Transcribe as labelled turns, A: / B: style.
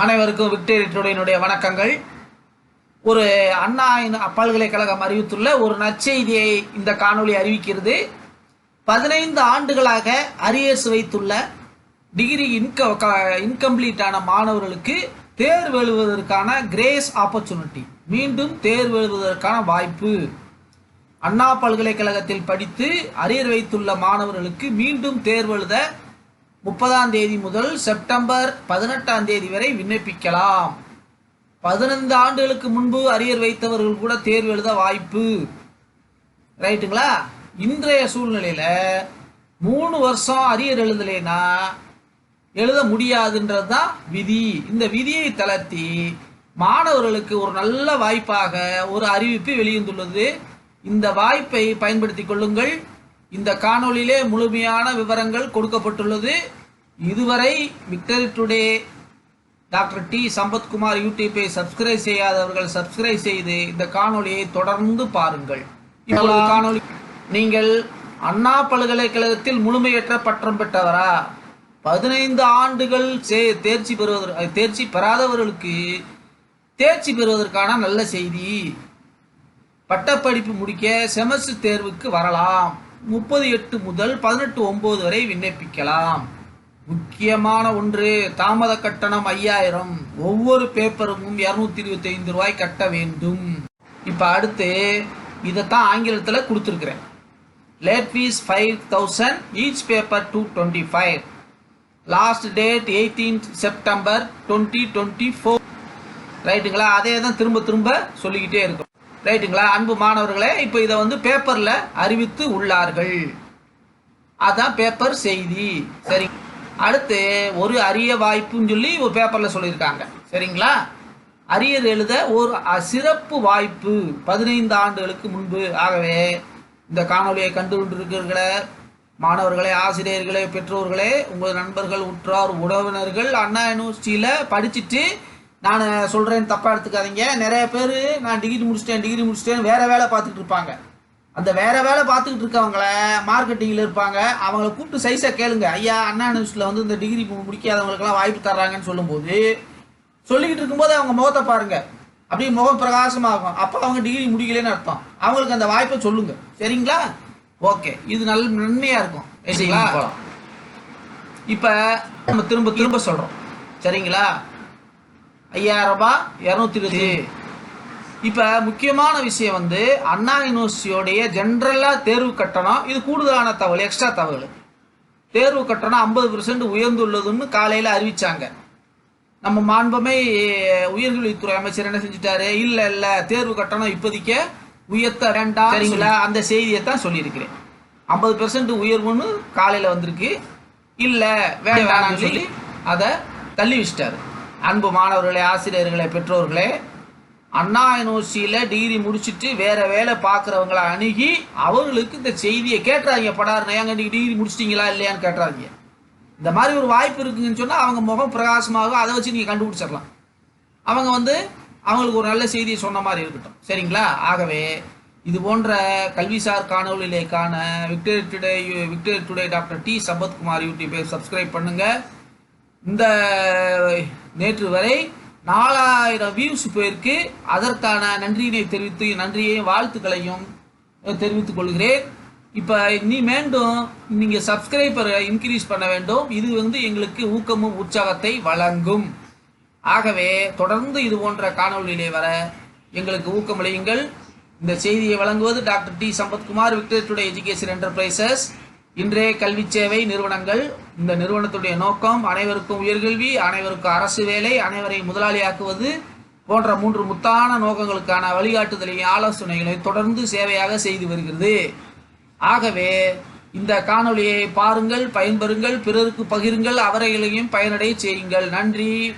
A: அனைவருக்கும் விக்டரி டுடேனுடைய வணக்கங்கள். ஒரு அண்ணா பல்கலைக்கழகம் அறிவித்துள்ள ஒரு நற்செய்தியை இந்த காணொளி அறிவிக்கிறது. பதினைந்து ஆண்டுகளாக அரியர்ஸ் வைத்துள்ள டிகிரி இன்க இன்கம்ப்ளீட்டான மாணவர்களுக்கு தேர்வு எழுதுவதற்கான கிரேஸ் ஆப்பர்ச்சுனிட்டி. மீண்டும் தேர்வு எழுவதற்கான வாய்ப்பு. அண்ணா பல்கலைக்கழகத்தில் படித்து அரியர் வைத்துள்ள மாணவர்களுக்கு மீண்டும் தேர்வு எழுத முப்பதாம் தேதி முதல் செப்டம்பர் பதினெட்டாம் தேதி வரை விண்ணப்பிக்கலாம். பதினைந்து ஆண்டுகளுக்கு முன்பு அரியர் வைத்தவர்கள் கூட தேர்வு எழுத வாய்ப்பு. ரைட்டுங்களா? இன்றைய சூழ்நிலையில் மூணு வருஷம் அரியர் எழுதலைன்னா எழுத முடியாதுன்றது தான் விதி. இந்த விதியை தளர்த்தி மாணவர்களுக்கு ஒரு நல்ல வாய்ப்பாக ஒரு அறிவிப்பு வெளிவந்துள்ளது. இந்த வாய்ப்பை பயன்படுத்திக் கொள்ளுங்கள். இந்த காணொளியிலே முழுமையான விவரங்கள் கொடுக்கப்பட்டுள்ளது. இதுவரை victory today doctor D Sampathkumar யூடியூப்பை சப்ஸ்கிரைப் செய்யாதவர்கள் சப்ஸ்கிரைப் செய்து இந்த காணொளியை தொடர்ந்து பாருங்கள். இப்பொழுது காணொளி நீங்கள் அண்ணா பல்கலைக்கழகத்தில் முழுமையற்ற பட்டம் பெற்றவரா? பதினைந்து ஆண்டுகள் சே- தேர்ச்சி பெறுவதற்கு தேர்ச்சி பெறாதவர்களுக்கு தேர்ச்சி பெறுவதற்கான நல்ல செய்தி. பட்டப்படிப்பு முடிக்க செமஸ்டர் தேர்வுக்கு வரலாம். முப்பது எட்டு முதல் பதினெட்டு ஒன்பது வரை விண்ணப்பிக்கலாம். முக்கியமான ஒன்று தாமத கட்டணம் ஐயாயிரம். ஒவ்வொரு பேப்பருக்கும் இரநூத்தி இருபத்தி ஐந்து ரூபாய் கட்ட வேண்டும். இப்போ அடுத்து இதைத்தான் ஆங்கிலத்தில் கொடுத்துருக்குறேன். Late fees five thousand each paper two twenty five last date eighteen September twenty twenty four ரைட்டுங்களா அதே தான் திரும்ப திரும்ப சொல்லிக்கிட்டே இருக்கும் ரைட்டுங்களா? அன்பு மாணவர்களே இப்போ இதை வந்து பேப்பரில் அறிவித்து உள்ளார்கள். அதுதான் பேப்பர் செய்தி. சரி. அடுத்து ஒரு அரிய வாய்ப்புன்னு சொல்லி ஒரு பேப்பரில் சொல்லியிருக்காங்க. சரிங்களா? அரியர் எழுத ஒரு அ- சிறப்பு வாய்ப்பு. பதினைந்து ஆண்டுகளுக்கு முன்பு. ஆகவே இந்த காணொலியை கண்டு கொண்டிருக்கிற மாணவர்களே ஆசிரியர்களே பெற்றோர்களே உங்கள் நண்பர்கள் உற்றார் உறவினர்கள் அண்ணா யூனிவர்சிட்டியில் படிச்சுட்டு நான் சொல்கிறேன் தப்பாக எடுத்துக்காதீங்க. நிறைய பேர் நான் டிகிரி முடிச்சிட்டேன் டிகிரி முடிச்சிட்டேன் வேற வேலை பார்த்துட்டு இருப்பாங்க. அந்த வேற வேலை பார்த்துக்கிட்டு இருக்கவங்கள மார்க்கெட்டிங்கில் இருப்பாங்க. அவங்கள கூப்பிட்டு சைஸாக கேளுங்க. ஐயா அண்ணா யூனிவர்சிட்டியில் வந்து இந்த டிகிரி முடிக்காதவங்களுக்கெல்லாம் வாய்ப்பு தர்றாங்கன்னு சொல்லும்போது சொல்லிக்கிட்டு இருக்கும்போது அவங்க முகத்தை பாருங்க. அப்படியே முகம் பிரகாசமாகும். அப்போ அவங்க டிகிரி முடிக்கலன்னு அர்த்தம். அவங்களுக்கு அந்த வாய்ப்பை சொல்லுங்க. சரிங்களா? ஓகே. இது நல்ல நன்மையா இருக்கும். சரிங்களா? இப்போ நம்ம திரும்ப திரும்ப சொல்றோம். சரிங்களா? ஐயாயிரம் ரூபாய் இரநூத்தி இருபது இப்போ முக்கியமான விஷயம் வந்து அண்ணா யூனிவர்சிட்டியோடைய ஜென்ரலாக தேர்வு கட்டணம் இது கூடுதலான தகவல் எக்ஸ்ட்ரா தகவல். தேர்வு கட்டணம் ஐம்பது பெர்சன்ட் உயர்ந்துள்ளதுன்னு காலையில் அறிவிச்சாங்க. நம்ம மாண்புமை உயர்கல்வித்துறை அமைச்சர் என்ன செஞ்சுட்டாரு? இல்ல இல்ல தேர்வு கட்டணம் இப்போதைக்கு உயர்த்த வேண்டாம் சரிங்களா அந்த செய்தியை தான் சொல்லியிருக்கிறேன். ஐம்பது பெர்சன்ட் உயர்வுன்னு காலையில வந்திருக்கு. இல்ல வேண்டாம்னு சொல்லி. அதை தள்ளி வச்சிட்டாரு. அன்பு மாணவர்களே ஆசிரியர்களே பெற்றோர்களே அண்ணா யூனிவர்சிட்டியில் டிகிரி முடிச்சுட்டு வேற வேலை பார்க்குறவங்களை அணுகி அவர்களுக்கு இந்த செய்தியை கேட்டுறாங்க. படாருன்னு ஏங்க டிகிரி முடிச்சிட்டீங்களா இல்லையான்னு கேட்டுறாங்க. இந்த மாதிரி ஒரு வாய்ப்பு இருக்குங்கன்னு சொன்னால் அவங்க முகம் பிரகாசமாகும் அதை வச்சு நீங்கள் கண்டுபிடிச்சிடலாம். அவங்க வந்து அவங்களுக்கு ஒரு நல்ல செய்தியை சொன்ன மாதிரி இருக்கட்டும். சரிங்களா? ஆகவே இது போன்ற கல்விசார் காணொளியிலே காண victory today victory today doctor D Sampathkumar யூடியூப்பை சப்ஸ்கிரைப் பண்ணுங்கள் இந்த நேற்று வரை நாலாயிரம் வியூஸ் போயிருக்கு. அதற்கான நன்றியினை தெரிவித்து நன்றியையும் வாழ்த்துக்களையும் தெரிவித்துக் கொள்கிறேன். இப்போ நீ மீண்டும் நீங்கள் சப்ஸ்கிரைபரை இன்க்ரீஸ் பண்ண வேண்டும். இது வந்து எங்களுக்கு ஊக்கமும் உற்சாகத்தை வழங்கும். ஆகவே தொடர்ந்து இது போன்ற காணொளியிலே வர எங்களுக்கு ஊக்கமளியுங்கள் இந்த செய்தியை வழங்குவது doctor D. Sampathkumar victory today education enterprises இன்றைய கல்வி சேவை நிறுவனங்கள் இந்த நிறுவனத்துடைய நோக்கம் அனைவருக்கும் உயர்கல்வி அனைவருக்கும் அரசு வேலை அனைவரை முதலாளியாக்குவது போன்ற மூன்று முத்தான நோக்கங்களுக்கான வழிகாட்டுதலையும் ஆலோசனைகளை தொடர்ந்து சேவையாக செய்து வருகிறது. ஆகவே இந்த காணொளியை பாருங்கள் பயன்பெறுங்கள் பிறருக்கு பகிருங்கள் அவர்களையும் பயனடைய செய்யுங்கள். நன்றி.